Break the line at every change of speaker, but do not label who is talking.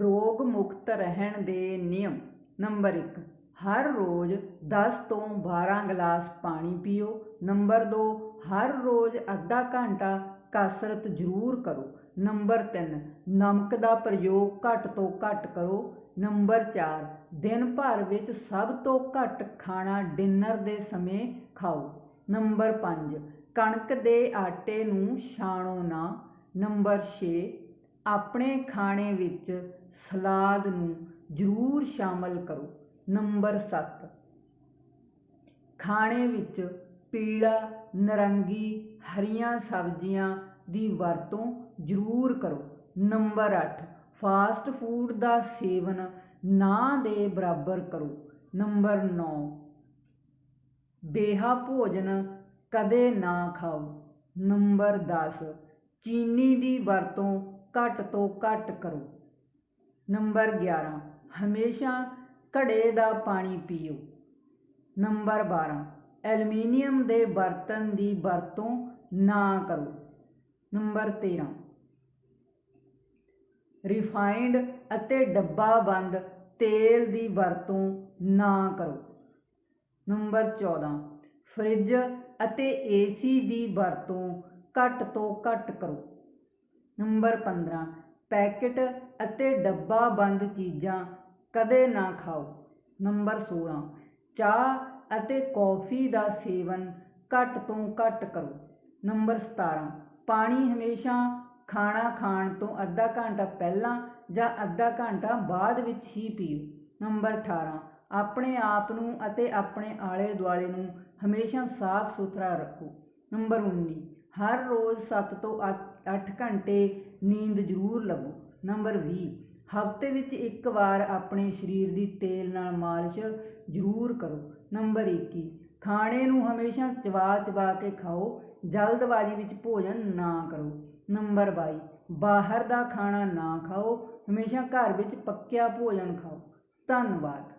ਰੋਗ ਮੁਕਤ ਰਹਿਣ ਦੇ ਨਿਯਮ ਨੰਬਰ 1 ਹਰ ਰੋਜ਼ 10 ਤੋਂ 12 ਗਲਾਸ ਪਾਣੀ ਪੀਓ। ਨੰਬਰ 2 ਹਰ ਰੋਜ਼ ਅੱਧਾ ਘੰਟਾ ਕਸਰਤ ਜ਼ਰੂਰ ਕਰੋ। ਨੰਬਰ 3 ਨਮਕ ਦਾ ਪ੍ਰਯੋਗ ਘੱਟ ਤੋਂ ਘੱਟ ਕਰੋ। ਨੰਬਰ 4 ਦਿਨ ਭਰ ਵਿੱਚ ਸਭ ਤੋਂ ਘੱਟ ਖਾਣਾ ਡਿਨਰ ਦੇ ਸਮੇਂ ਖਾਓ। ਨੰਬਰ 5 ਕਣਕ ਦੇ ਆਟੇ ਨੂੰ ਛਾਣੋ ਨਾ। ਨੰਬਰ 6 ਆਪਣੇ ਖਾਣੇ ਵਿੱਚ ਸਲਾਦ ਨੂੰ ਜ਼ਰੂਰ ਸ਼ਾਮਲ ਕਰੋ। ਨੰਬਰ 7 ਖਾਣੇ ਵਿੱਚ ਪੀਲਾ, ਨਰੰਗੀ, ਹਰੀਆਂ ਸਬਜ਼ੀਆਂ ਦੀ ਵਰਤੋਂ ਜ਼ਰੂਰ ਕਰੋ। ਨੰਬਰ 8 ਫਾਸਟ ਫੂਡ ਦਾ ਸੇਵਨ ਨਾ ਦੇ ਬਰਾਬਰ ਕਰੋ। ਨੰਬਰ 9 ਬੇਹਾ ਭੋਜਨ ਕਦੇ ਨਾ ਖਾਓ। ਨੰਬਰ 10 ਚੀਨੀ ਦੀ ਵਰਤੋਂ ਘੱਟ ਤੋਂ ਘੱਟ ਕਰੋ। ਨੰਬਰ 11 ਹਮੇਸ਼ਾ ਘੜੇ ਦਾ ਪਾਣੀ ਪੀਓ। ਨੰਬਰ 12 ਐਲੂਮੀਨੀਅਮ ਦੇ ਬਰਤਨ ਦੀ ਵਰਤੋਂ ਨਾ ਕਰੋ। ਨੰਬਰ 13 ਰਿਫਾਈਨਡ ਅਤੇ ਡੱਬਾ ਬੰਦ ਤੇਲ ਦੀ ਵਰਤੋਂ ਨਾ ਕਰੋ। ਨੰਬਰ 14 ਫ੍ਰਿਜ ਅਤੇ ਏਸੀ ਦੀ ਵਰਤੋਂ ਘੱਟ ਤੋਂ ਘੱਟ ਕਰੋ। ਨੰਬਰ 15 ਪੈਕਟ ਅਤੇ ਡੱਬਾ ਬੰਦ ਚੀਜ਼ਾਂ ਕਦੇ ਨਾ ਖਾਓ। ਨੰਬਰ 16 ਚਾਹ ਅਤੇ ਕੌਫੀ ਦਾ ਸੇਵਨ ਘੱਟ ਤੋਂ ਘੱਟ ਕਰੋ। ਨੰਬਰ 17 ਪਾਣੀ ਹਮੇਸ਼ਾ ਖਾਣਾ ਖਾਣ ਤੋਂ ਅੱਧਾ ਘੰਟਾ ਪਹਿਲਾਂ ਜਾਂ ਅੱਧਾ ਘੰਟਾ ਬਾਅਦ ਵਿੱਚ ਹੀ ਪੀਓ। ਨੰਬਰ 18 ਆਪਣੇ ਆਪ ਨੂੰ ਅਤੇ ਆਪਣੇ ਆਲੇ ਦੁਆਲੇ ਨੂੰ ਹਮੇਸ਼ਾ ਸਾਫ਼ ਸੁਥਰਾ ਰੱਖੋ। ਨੰਬਰ 19 ਹਰ ਰੋਜ਼ 7 ਤੋਂ 8 ਘੰਟੇ ਨੀਂਦ ਜ਼ਰੂਰ ਲਵੋ ਨੰਬਰ 20 ਹਫ਼ਤੇ ਵਿੱਚ ਇੱਕ ਵਾਰ ਆਪਣੇ ਸਰੀਰ ਦੀ ਤੇਲ ਨਾਲ ਮਾਲਿਸ਼ ਜ਼ਰੂਰ ਕਰੋ। ਨੰਬਰ 21 ਖਾਣੇ ਨੂੰ ਹਮੇਸ਼ਾ ਚਬਾ ਚਬਾ ਕੇ ਖਾਓ। ਜਲਦਬਾਜ਼ੀ ਵਿੱਚ ਭੋਜਨ ਨਾ ਕਰੋ। ਨੰਬਰ 22 ਬਾਹਰ ਦਾ ਖਾਣਾ ਨਾ ਖਾਓ। ਹਮੇਸ਼ਾ ਘਰ ਵਿੱਚ ਪੱਕਿਆ ਭੋਜਨ ਖਾਓ। ਧੰਨਵਾਦ।